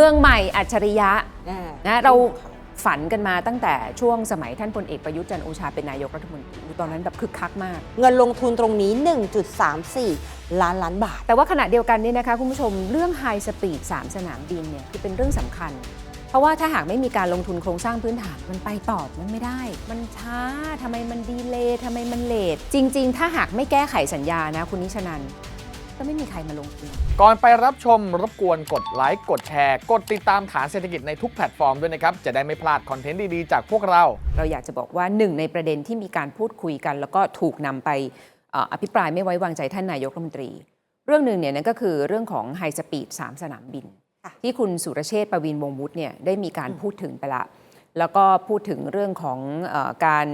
มืองใหม่อัจฉริยะอ่า นะเราฝันกันมาตั้งแต่ช่วงสมัยท่านพลเอกประยุทธ์จันทร์โอชาเป็นนายกรัฐมนตรีตอนนั้นแบบคึกคักมาก เงินลงทุนตรงนี้ 1.34 ล้านล้านบาท แต่ว่าขณะเดียวกันนี่นะคะคุณผู้ชมเรื่องไฮสปีด3สนามบินเนี่ยคือเป็นเรื่องสำคัญ เพราะว่าถ้าหากไม่มีการลงทุนโครงสร้างพื้นฐานมันไปต่อมันไม่ได้ มันช้าทำไมมันดีเลย์ทำไมมันเลทจริง ๆ ถ้าหากไม่แก้ไขสัญญานะคุณนิชนัน ก็ไม่มีใครมาลงทุน ก่อนไปรับชมรบกวนกดไลค์กดแชร์ กดติดตามฐานเศรษฐกิจในทุกแพลตฟอร์มด้วยนะครับ จะได้ไม่พลาดคอนเทนต์ดีๆ จากพวกเรา เราอยากจะบอกว่าหนึ่งในประเด็นที่มีการพูดคุยกัน แล้วก็ถูกนำไปเอ่ออภิปรายไม่ไว้วางใจท่านนายกรัฐมนตรี เรื่องหนึ่งเนี่ยนั่นก็คือเรื่องของไฮสปีด3สนามบิน ค่ะ ที่คุณสุรเชษฐ์ประวินวงศ์วุฒิเนี่ยได้มีการพูดถึงไปละ แล้วก็พูดถึงเรื่องของเออการ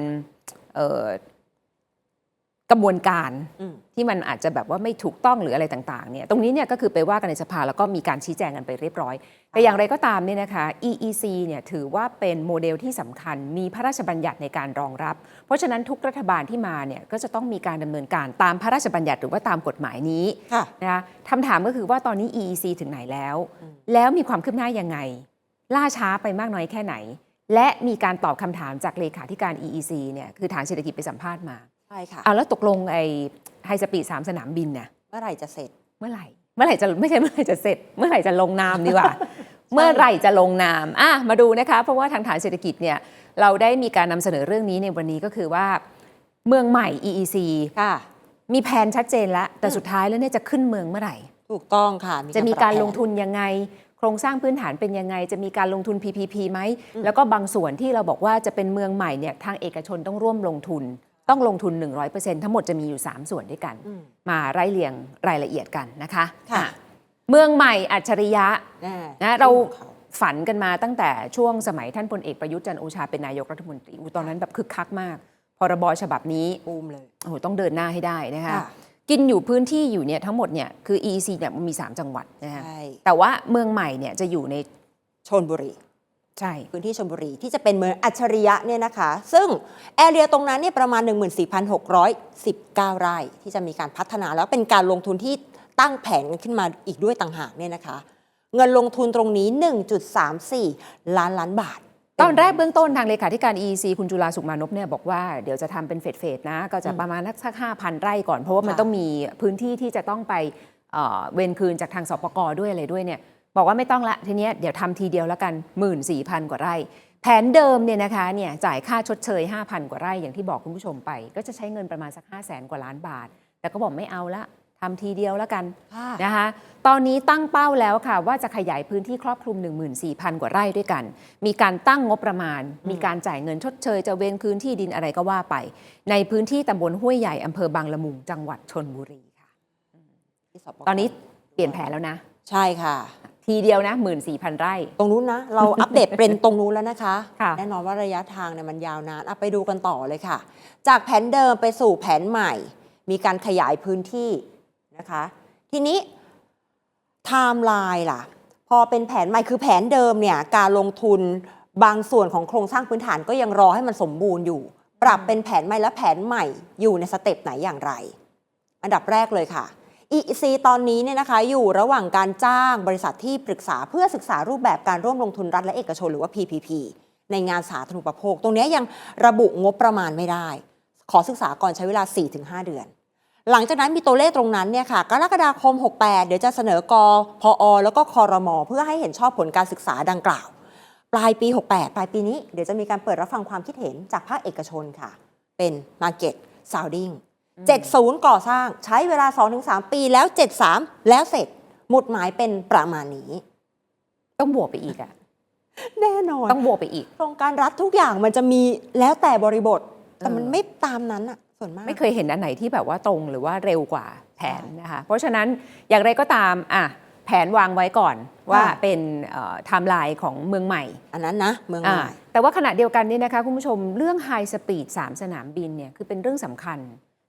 เอ่อ กระบวนการอืมที่มันอาจจะแบบว่าไม่ถูกต้องหรืออะไรต่างๆเนี่ยตรงนี้เนี่ยก็คือไปว่ากันในสภาแล้วก็มีการชี้แจงกันไปเรียบร้อย แต่อย่างไรก็ตามเนี่ยนะคะ EEC เนี่ยถือว่าเป็นโมเดลที่สำคัญมีพระราชบัญญัติในการรองรับ เพราะฉะนั้นทุกรัฐบาลที่มาเนี่ยก็จะต้องมีการดำเนินการตามพระราชบัญญัติหรือว่าตามกฎหมายนี้ค่ะนะคะคำถามก็คือว่าตอนนี้ EEC ถึงไหนแล้ว แล้วมีความคืบหน้ายังไง ล่าช้าไปมากน้อยแค่ไหน และมีการตอบคำถามจากเลขาธิการ EEC เนี่ยคือฐานเศรษฐกิจไปสัมภาษณ์มา ใช่ค่ะเอาแล้วตกลงไอ้ไฮสปีดสามสนามบินเนี่ยเมื่อไหร่จะเสร็จเมื่อไหร่ เมื่อไหร่จะไม่ใช่เมื่อไหร่จะเสร็จ เมื่อไหร่จะลงนามดีกว่า เมื่อไหร่จะลงนามอะมาดูนะคะ เพราะว่าทางฐานเศรษฐกิจเนี่ยเราได้มีการนำเสนอเรื่องนี้ในวันนี้ก็คือว่า เมืองใหม่ EEC ค่ะมีแผนชัดเจนแล้วแต่สุดท้ายแล้วเนี่ยจะขึ้นเมืองเมื่อไหร่ ถูกต้องค่ะจะมีการปบแผนลงทุนยังไง โครงสร้างพื้นฐานเป็นยังไง จะมีการลงทุน PPP ไหมแล้วก็บางส่วนที่เราบอกว่าจะเป็นเมืองใหม่เนี่ยทางเอกชนต้องร่วมลงทุน ต้องลงทุน 100%ทั้งหมดจะมีอยู่ 3 ส่วนด้วยกันอืมมาไล่เรียงรายละเอียดกันนะคะค่ะอะเมืองใหม่อัจฉริยะอ่านะเราที่ของขฝันกันมาตั้งแต่ช่วงสมัยท่านพลเอกประยุทธ์จันทร์โอชาเป็นนายกรัฐมนตรีอุ๊ยตอนนั้นแบบคึกคักมาก พรบฉบับนี้บูมเลยโอ้โหต้องเดินหน้าให้ได้นะคะค่ะกินอยู่พื้นที่อยู่เนี่ยทั้งหมดเนี่ยคือ EEC เนี่ยมันมี 3 จังหวัดนะคะใช่แต่ว่าเมืองใหม่เนี่ยจะอยู่ในชนบุรี ใช่พื้นที่ชลบุรีที่จะเป็นเมืองอัจฉริยะเนี่ยนะคะ ซึ่งแอเรียตรงนั้นเนี่ยประมาณ 14,619 ไร่ที่จะมีการพัฒนาแล้วเป็นการลงทุนที่ตั้งแผนกันขึ้นมาอีกด้วยต่างหากเนี่ยนะคะ เงินลงทุนตรงนี้ 1.34 ล้านล้านบาทตอนแรกเบื้องต้นทางเลขาธิการ EEC คุณจุลาสุขมานพเนี่ยบอกว่าเดี๋ยวจะทำเป็นเฟสเฟสๆนะ ก็จะประมาณสักห้าพันไร่ก่อน เพราะว่ามันค่ะต้องมีพื้นที่ที่จะต้องไปเอ่อเวนคืนจากทางสปกด้วยอะไรด้วยเนี่ย บอกว่าไม่ต้องละทีเนี้ยเดี๋ยวทำทีเดียวแล้วกัน 1 4 0 0 0 กว่าไร่ แผนเดิมเนี่ยนะคะเนี่ยจ่ายค่าชดเชย 5,000 กว่าไร่อย่างที่บอกคุณผู้ชมไป ก็จะใช้เงินประมาณสัก 5 0 0แสนกว่าล้านบาท แต่ก็บอกไม่เอาละทำทีเดียวแล้วกันค่ะนะคะ ตอนนี้ตั้งเป้าแล้วค่ะว่าจะขยายพื้นที่ครอบคลุม 14,000 กว่าไร่ด้วยกัน มีการตั้งงบประมาณ มีการจ่ายเงินชดเชย จะเวนคืนที่ดินอะไรก็ว่าไป ในพื้นที่ตำบลห้วยใหญ่อำเภอบางละมุงจังหวัดชนบุรีค่ะที่สปกตอนนี้เปลี่ยนแผนแล้วนะ ใช่ค่ะ ทีเดียวนะ14,000ไร่ ตรงนู้นนะ เราอัปเดตเป็นตรงนู้นแล้วนะคะ ค่ะแน่นอนว่าระยะทางเนี่ยมันยาวนานอะไปดูกันต่อเลยค่ะ จากแผนเดิมไปสู่แผนใหม่ มีการขยายพื้นที่นะคะ ทีนี้ไทม์ไลน์ล่ะ พอเป็นแผนใหม่คือแผนเดิมเนี่ยการลงทุนบางส่วนของโครงสร้างพื้นฐานก็ยังรอให้มันสมบูรณ์อยู่ ปรับเป็นแผนใหม่และแผนใหม่อยู่ในสเต็ปไหนอย่างไร อันดับแรกเลยค่ะ EEC ตอนนี้เนี่ยนะคะอยู่ระหว่างการจ้างบริษัทที่ปรึกษาเพื่อศึกษารูปแบบการร่วมลงทุนรัฐและเอกชนหรือว่า PPP ในงานสาธารณูปโภค ตรงนี้ยยังระบุงบประมาณไม่ได้ ขอศึกษาก่อนใช้เวลา 4-5 เดือน หลังจากนั้นมีตัวเลขตรงนั้นเนี่ยค่ะกรกฎาคม 68 เดี๋ยวจะเสนอกอพออแล้วก็คอรมอเพื่อให้เห็นชอบผลการศึกษาดังกล่าว ปลายปี 68 ปลายปีนี้เดี๋ยวจะมีการเปิดรับฟังความคิดเห็นจากภาคเอกชนค่ะ เป็น Market Sounding 70 ก่อสร้างใช้เวลา 2-3 ปีแล้ว 73 แล้วเสร็จหมุดหมายเป็นประมาณนี้ ต้องบวกไปอีกอะแน่นอนต้องบวกไปอีกโครงการรัฐทุกอย่างมันจะมีแล้วแต่บริบท แต่มันเออไม่ตามนั้นอะส่วนมากไม่เคยเห็นอันไหนที่แบบว่าตรงหรือว่าเร็วกว่าแผนนะคะเพราะฉะนั้นอย่างไรก็ตามอะแผนวางไว้ก่อนว่าเป็นไทม์ไลน์ของเมืองใหม่ อันนั้นนะเมืองใหอ่าม่แต่ว่าขณะเดียวกันนี่นะคะคุณผู้ชมเรื่องไฮสปีด3สนามบินเนี่ยคือเป็นเรื่องสำคัญ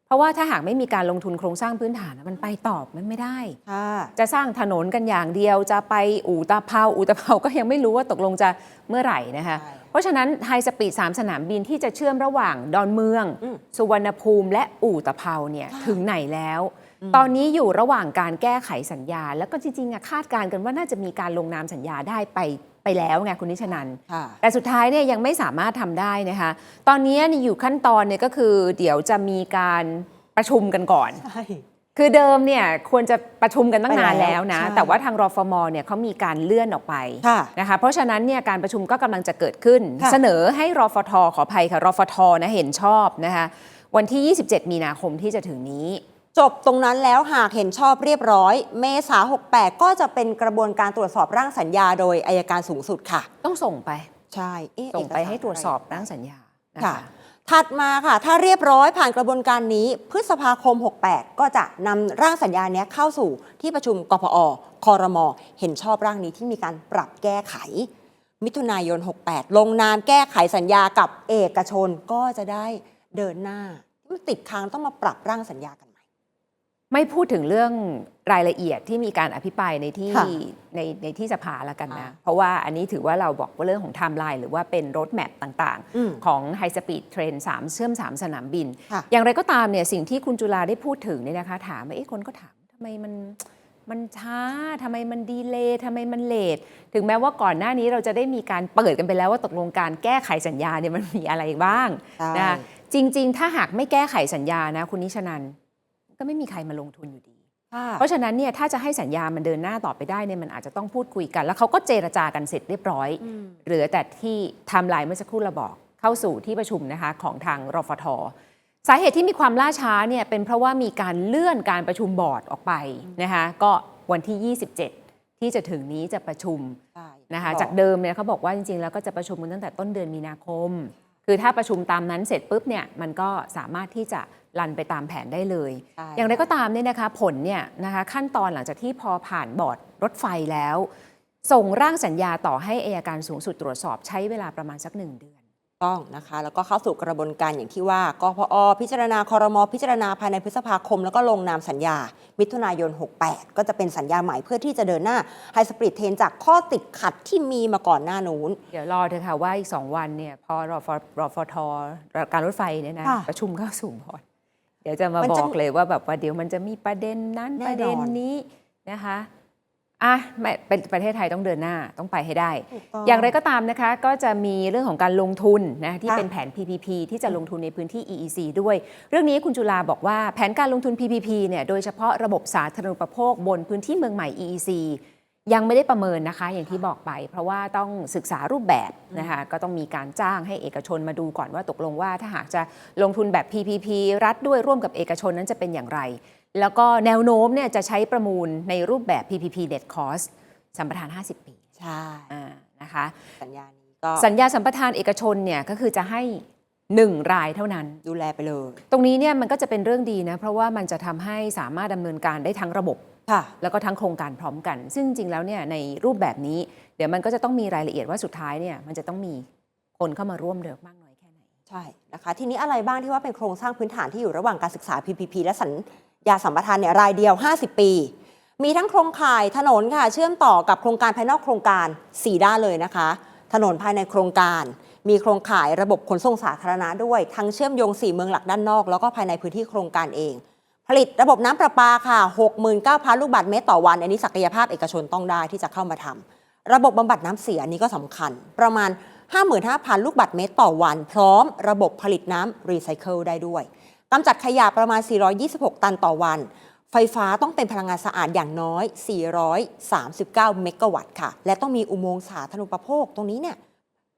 เพราะว่าถ้าหากไม่มีการลงทุนโครงสร้างพื้นฐานอะมันไปตอบมันไม่ได้ค่ะจะสร้างถนนกันอย่างเดียวจะไปอู่ตะเภาอู่ตะเภาก็ยังไม่รู้ว่าตกลงจะเมื่อไหร่นะคะใช่เพราะฉะนั้นไฮสปีด3สนามบินที่จะเชื่อมระหว่างดอนเมืองอืมสุวรรณภูมิและอู่ตะเภาเนี่ยค่ะถึงไหนแล้วอืมตอนนี้อยู่ระหว่างการแก้ไขสัญญา แล้วก็จริงๆอะคาดการณ์กันว่าน่าจะมีการลงนามสัญญาได้ไป ไปแล้วไงคุณนิชนันค่ะแต่สุดท้ายเนี่ยยังไม่สามารถทำได้นะคะ ตอนนี้เนี่ยอยู่ขั้นตอนเนี่ยก็คือ เดี๋ยวจะมีการประชุมกันก่อนใช่คือเดิมเนี่ยควรจะประชุมกันตั้งนานไปแล้แล้ววนะใช่แต่ว่าทางรฟมเนี่ยเขามีการเลื่อนออกไปค่ะนะคะเพราะฉะนั้นเนี่ยการประชุมก็กำลังจะเกิดขึ้นค่ะเสนอให้รฟทขออภัยค่ะรฟทนะเห็นชอบนะคะวันที่ 27 มีนาคมที่จะถึงนี้ จบตรงนั้นแล้วหากเห็นชอบเรียบร้อย เมษา68 ก็จะเป็นกระบวนการตรวจสอบร่างสัญญาโดยอายการสูงสุดค่ะ ต้องส่งไป ใช่เอ๊ะส่งไปเอกสาให้ตรวจสอบร่างสัญญานะค่ะ คะ ถัดมาค่ะ ถ้าเรียบร้อยผ่านกระบวนการนี้ พฤษภาคม 68 ก็จะนำร่างสัญญาเนี้ยเข้าสู่ที่ประชุมกพอคอรมอเห็นชอบร่างนี้ที่มีการปรับแก้ไข มิถุนายน 68 ลงนามแก้ไขสัญญากับเอกชนก็จะได้เดินหน้ามันติดค้างต้องมาปรับร่างสัญญากันใหม่ ไม่พูดถึงเรื่องรายละเอียดที่มีการอภิปรายในที่ค่ะในในที่สภาละกันนะอ่าเพราะว่าอันนี้ถือว่าเราบอกว่าเรื่องของไทม์ไลน์หรือว่าเป็นรถแมพต่างอืมๆของ High Speed Train 3เชื่อม 3 สนามบินค่ะอย่างไรก็ตามเนี่ยสิ่งที่คุณจุลาได้พูดถึงเนี่ยนะคะ ถามว่าเอ๊ะคนก็ถามทำไมมันมันช้าทำไมมันดีเลย์ทำไมมันเลทถึงแม้ว่าก่อนหน้านี้เราจะได้มีการเปิดกันไปแล้วว่าตกลงการแก้ไขสัญญาเนี่ยมันมีอะไรบ้างใช่นะคะจริง ๆ ถ้าหากไม่แก้ไขสัญญานะคุณนิชนัน ก็ไม่มีใครมาลงทุนอยู่ดีค่ะเพราะฉะนั้นเนี่ยถ้าจะให้สัญญามันเดินหน้าต่อไปได้เนี่ยมันอาจจะต้องพูดคุยกัน แล้วเขาก็เจรจากันเสร็จเรียบร้อยอืมเหลือแต่ที่ไทม์ไลน์เมื่อสักครู่เราบอก เข้าสู่ที่ประชุมนะคะของทางรฟทสาเหตุที่มีความล่าช้าเนี่ยเป็นเพราะว่ามีการเลื่อนการประชุมบอร์ดออกไปนะคะก็วันที่ 27 ที่จะถึงนี้จะประชุมใช่นะคะบอกจากเดิมเนี่ยเขาบอกว่าจริงๆแล้วก็จะประชุมกันตั้งแต่ต้นเดือนมีนาคม คือถ้าประชุมตามนั้นเสร็จปุ๊บเนี่ยมันก็สามารถที่จะรันไปตามแผนได้เลยใช่อย่างไรก็ตามเนี่ยนะคะผลเนี่ยนะคะขั้นตอนหลังจากที่พอผ่านบอร์ดรถไฟแล้ว ส่งร่างสัญญาต่อให้อายการสูงสุดตรวจสอบใช้เวลาประมาณสักหนึ่งเดือน ต้องนะคะแล้วก็เข้าสู่กระบวนการอย่างที่ว่ากพอพิจารณาคอรมอพิจารณาภายในพฤษภาคม แล้วก็ลงนามสัญญา มิถุนายน 68 ก็จะเป็นสัญญาใหม่เพื่อที่จะเดินหน้าไฮสปริดเทนจากข้อติดขัดที่มีมาก่อนหน้านู้น เดี๋ยวรอเถอะค่ะว่าอีก 2 วันเนี่ยพอรอฟรอฟทการรถไฟเนี่ยนะะประชุมเข้าสู่บอร์ดเดี๋ยวจะมามันบอกเลยว่าแบบว่าเดี๋ยวมันจะมีประเด็นนั้นนนประเด็นนี้นะคะ อะไม่เป็นประเทศไทยต้องเดินหน้าต้องไปให้ได้ถูกต้องอย่างไรก็ตามนะคะก็จะมีเรื่องของการลงทุนนะที่ค่ะเป็นแผน PPP ที่จะลงทุนในพื้นที่ EEC ด้วย เรื่องนี้คุณจุลาบอกว่าแผนการลงทุน PPP เนี่ยโดยเฉพาะระบบสาธารณูปโภคบนพื้นที่เมืองใหม่ EEC ยังไม่ได้ประเมินนะคะอย่างที่บอกไป เพราะว่าต้องศึกษารูปแบบนะคะก็ต้องมีการจ้างให้เอกชนมาดูก่อนว่าตกลงว่าถ้าหากจะลงทุนแบบ PPP รัฐด้วยร่วมกับเอกชนนั้นจะเป็นอย่างไร แล้วก็แนวโน้มเนี่ยจะใช้ประมูลในรูปแบบ PPP Net Cost สัมปทาน 50 ปี ใช่อ่านะคะสัญญานี้ก็สัญญาสัมปทานเอกชนเนี่ยก็คือจะให้1รายเท่านั้นดูแลไปเลย ตรงนี้เนี่ยมันก็จะเป็นเรื่องดีนะเพราะว่ามันจะทำให้สามารถดำเนินการได้ทั้งระบบค่ะ แล้วก็ทั้งโครงการพร้อมกัน ซึ่งจริงแล้วเนี่ยในรูปแบบนี้ เดี๋ยวมันก็จะต้องมีรายละเอียดว่าสุดท้ายเนี่ยมันจะต้องมีคนเข้ามาร่วมเดือมากน้อยแค่ไหน ใช่นะคะทีนี้อะไรบ้างที่ว่าเป็นโครงสร้างพื้นฐานที่อยู่ระหว่างการศึกษา PPP และสัญญาสัมปทานเนี่ยรายเดียว 50 ปี มีทั้งโครงข่ายถนนค่ะเชื่อมต่อกับโครงการภายนอกโครงการ 4 ด้านเลยนะคะ ถนนภายในโครงการ มีโครงข่ายระบบขนส่งสาธารณะด้วย ทั้งเชื่อมโยง 4 เมืองหลักด้านนอก แล้วก็ภายในพื้นที่โครงการเอง ผลิตระบบน้ำประปาค่ะ 69,000 ลูกบาศก์เมตรต่อวัน อันนี้ศักยภาพเอกชนต้องได้ที่จะเข้ามาทำ ระบบบำบัดน้ำเสียอันนี้ก็สำคัญ ประมาณ 55,000 ลูกบาศก์เมตรต่อวัน พร้อมระบบผลิตน้ำรีไซเคิลได้ด้วยกำจัดขยะประมาณ 426 ตันต่อวัน ไฟฟ้าต้องเป็นพลังงานสะอาดอย่างน้อย 439 เมกะวัตต์ค่ะ และต้องมีอุโมงค์สาธารณูปโภคตรงนี้เนี่ย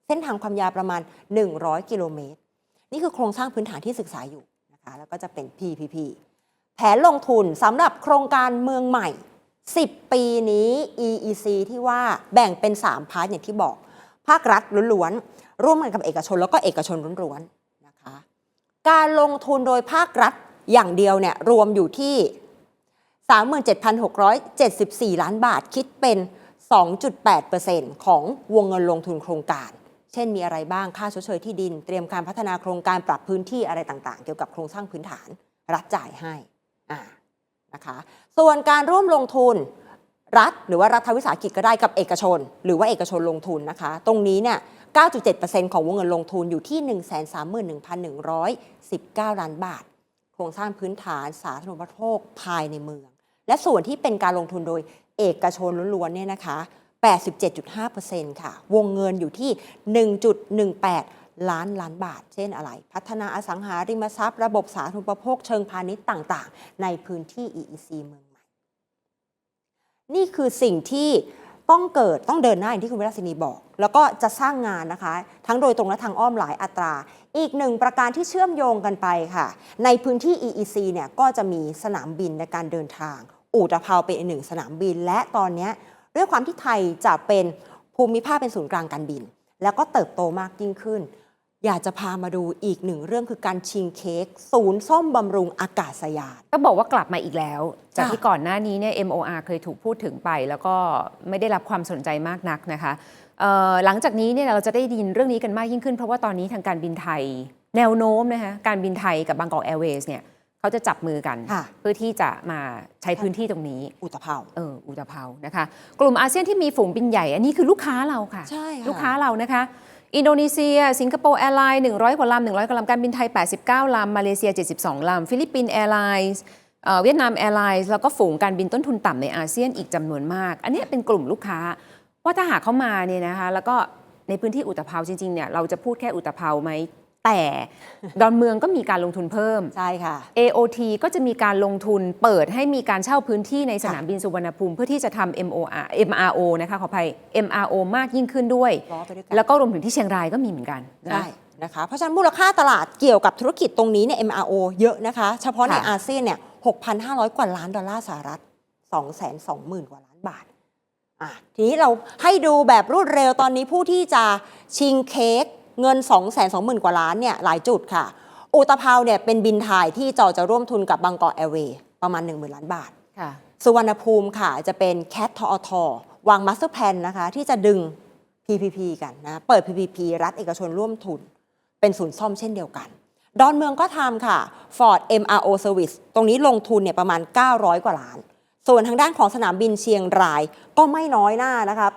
เส้นทางความยาวประมาณ 100 กิโลเมตร นี่คือโครงสร้างพื้นฐานที่ศึกษาอยู่นะคะ แล้วก็จะเป็น PPP แผนลงทุนสำหรับโครงการเมืองใหม่ 10 ปีนี้ EEC ที่ว่าแบ่งเป็น 3 พาร์ทอย่างที่บอก ภาครัฐล้วนๆ ร่วมกันกับเอกชนแล้วก็เอกชนล้วนๆนะคะการลงทุนโดยภาครัฐอย่างเดียวเนี่ยรวมอยู่ที่ 37,674 ล้านบาทคิดเป็น 2.8%ของวงเงินลงทุนโครงการ เช่นมีอะไรบ้างค่าชดเชยที่ดิน เตรียมการพัฒนาโครงการปรับพื้นที่อะไรต่างๆ เกี่ยวกับโครงสร้างพื้นฐาน รัฐจ่ายให้ นะคะส่วนการร่วมลงทุนรัฐหรือว่ารัฐวิสาหกิจก็ได้กับเอกชน หรือว่าเอกชนลงทุนนะคะ ตรงนี้เนี่ย 9.7%ของวงเงินลงทุนอยู่ที่ 131,119 ล้านบาท โคครงสร้างพื้นฐานสาธารณูปโภคภายในเมือง และส่วนที่เป็นการลงทุนโดยเอกชนล้วนๆเนี่ยนะคะ 87.5%ค่ะ วงเงินอยู่ที่ 1.18 ล้านล้านบาท เช่นอะไร พัฒนาอสังหาริมทรัพย์ ระบบสาธารณูปโภคเชิงพาณิชย์ต่าง ๆ ในพื้นที่ EEC เมืองใหม่ นี่คือสิ่งที่ต้องเกิดต้องเดินหน้าอย่างที่คุณวิรศินีบอก แล้วก็จะสร้างงานนะคะ ทั้งโดยตรงและทางอ้อมหลายอัตรา อีกหนึ่งประการที่เชื่อมโยงกันไปค่ะ ในพื้นที่ EEC เนี่ยก็จะมีสนามบินในการเดินทาง อู่ตะเภาเป็นหนึ่งสนามบิน และตอนนี้ด้วยความที่ไทยจะเป็นภูมิภาคเป็นศูนย์กลางการบิน แล้วก็เติบโตมากยิ่งขึ้น อยากจะพามาดูอีกหนึ่งเรื่องคือการชิงเค้กศูนย์ซ่อมบำรุงอากาศยาน ก็บอกว่ากลับมาอีกแล้ว จากค่ะที่ก่อนหน้านี้เนี่ย MOR เคยถูกพูดถึงไป แล้วก็ไม่ได้รับความสนใจมากนักนะคะเอ่อหลังจากนี้เนี่ยเราจะได้ยินเรื่องนี้กันมากยิ่งขึ้น เพราะว่าตอนนี้ทางการบินไทย แนวโน้มนะคะการบินไทยกับบางกอกแอร์เวย์เนี่ยเขาจะจับมือกันค่ะเพื่อที่จะมาใช้พื้นที่ตรงนี้ อุตภเปาเอออุตภเปานะคะ กลุ่มอาเซียนที่มีฝูงบินใหญ่ อันนี้คือลูกค้าเราค่ะ ใช่ค่ะลูกค้าเรานะคะ อินโดนีเซีย สิงคโปร์แอร์ไลน์100 กว่าลำ100 กว่าลำการบินไทย 89 ลำ มาเลเซีย 72 ลำ ฟิลิปปินส์แอร์ไลน์เอ่อเวียดนามแอร์ไลน์แล้วก็ฝูงการบินต้นทุนต่ำในอาเซียนอีกจำนวนมาก อันนี้เป็นกลุ่มลูกค้า ว่าถ้าหากเข้ามาเนี่ยนะคะแล้วก็ในพื้นที่อุตภเปาจริงๆเนี่ยเราจะพูดแค่อุตภเปาไหม แต่ดอนเมืองก็มีการลงทุนเพิ่ม ใช่ค่ะ AOT ก็จะมีการลงทุนเปิดให้มีการเช่าพื้นที่ในสนามบินสุวรรณภูมิ เพื่อที่จะทำ MOR MRO นะคะขออภัย MRO มากยิ่งขึ้นด้วยล้อไปด้วยกันแล้วก็รวมถึงที่เชียงรายก็มีเหมือนกันนะใช่นะคะเพราะฉะนั้นมูลค่าตลาดเกี่ยวกับธุรกิจตรงนี้เนี่ย MRO เยอะนะคะ เฉพาะในค่ะอาเซียนเนี่ย 6,500 กว่าล้านดอลลาร์สหรัฐ 220,000 กว่าล้านบาทอะทีนี้เราให้ดูแบบรวดเร็วตอนนี้ผู้ที่จะชิงเค้ก เงิน 220,000 กว่าล้านเนี่ยหลายจุดค่ะ อุตภเปาเนี่ยเป็นบินไทยที่จอจะร่วมทุนกับบางกอกแอร์เวย์ประมาณ 10,000 ล้านบาทค่ะสุวรรณภูมิค่ะจะเป็นแคททอทวางมาสเตอร์แพลนนะคะที่จะดึง PPP กันนะเปิด PPP รัฐเอกชนร่วมทุน เป็นศูนย์ซ่อมเช่นเดียวกัน ดอนเมืองก็ทำค่ะ Ford MRO Service ตรงนี้ลงทุนเนี่ยประมาณ 900 กว่าล้าน ส่วนทางด้านของสนามบินเชียงรายก็ไม่น้อยหน้านะคะ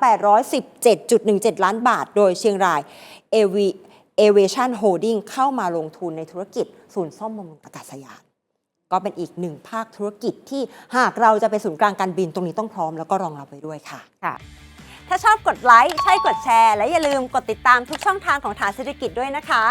817.17 ล้านบาท โดยเชียงราย AV Aviation Holding เข้ามาลงทุนในธุรกิจศูนย์ซ่อมบำรุงอากาศยานก็เป็นอีกหนึ่งภาคธุรกิจที่หากเราจะเป็นศูนย์กลางการบินตรงนี้ต้องพร้อมแล้วก็รองรับไว้ด้วยค่ะค่ะ ถ้าชอบกดไลค์ใช่กดแชร์ และอย่าลืมกดติดตามทุกช่องทางของฐานเศรษฐกิจด้วยนะคะ